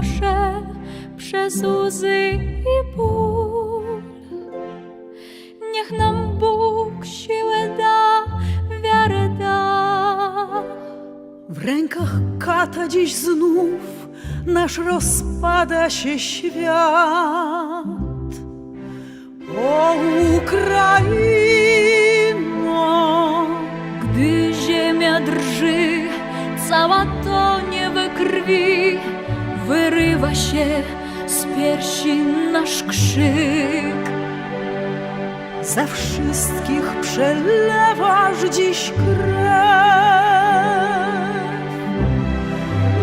prze przez łzy i ból. Niech nam Bóg siłę da, wiarę da. W rękach kata dziś znów nasz rozpada się świat. O Ukraino, Gdy ziemia drży, cała krwi, wyrywa się z piersi nasz krzyk. za wszystkich przelewasz dziś krew.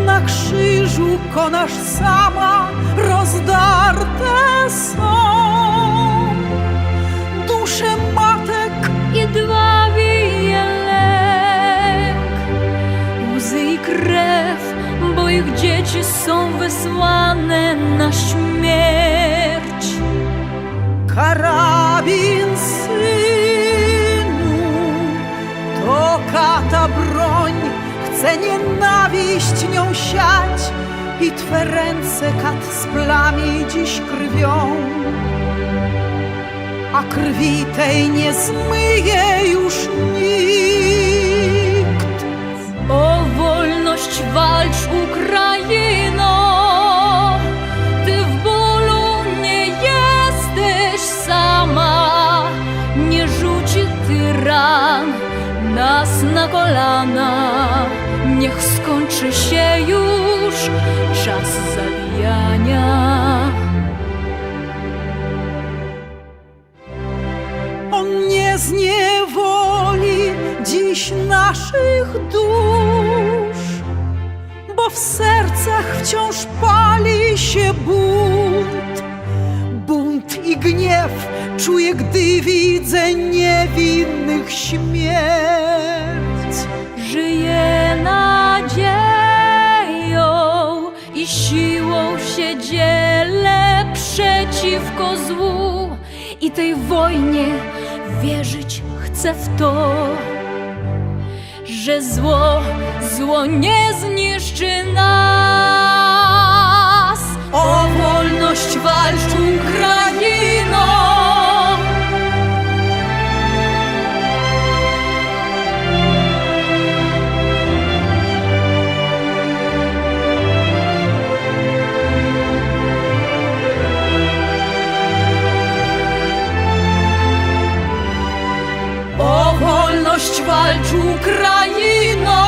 Na krzyżu konasz sama rozdarte są ich dzieci są wysłane na śmierć. Karabin synu, to kata broń, chce nienawiść nią siać i twe ręce kat splami dziś krwią. A krwi tej nie zmyje już nikt. Nas na kolana. Niech skończy się już czas zabijania. On nie zniewoli dziś naszych dusz, bo w sercach wciąż pali się bunt. Bunt i gniew czuję, gdy widzę niewinnych śmierć. Siłą się dzielę przeciwko złu i tej wojnie wierzyć chcę w to, że zło, zło nie zniszczy nas. O wolność walcz Ukraino! Wolność walcz Ukraino,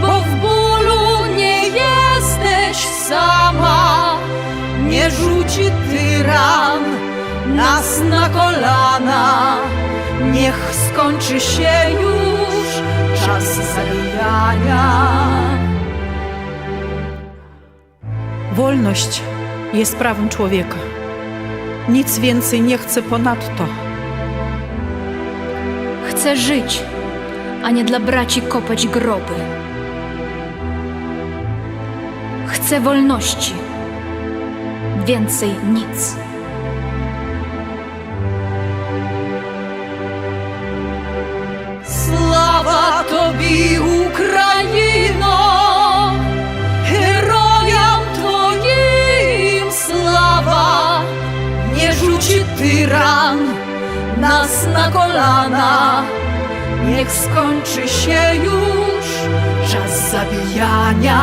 bo w bólu nie jesteś sama. Nie rzuci tyran nas na kolana. Niech skończy się już czas zabijania. Wolność jest prawem człowieka. Nic więcej nie chcę ponadto. Chcę żyć, a nie dla braci kopać groby. Chcę wolności, więcej nic. Sława Tobie, Ukraino! Herojam Twoim sława! Nie rzuci tyran nas na kolana. Niech skończy się już czas zabijania.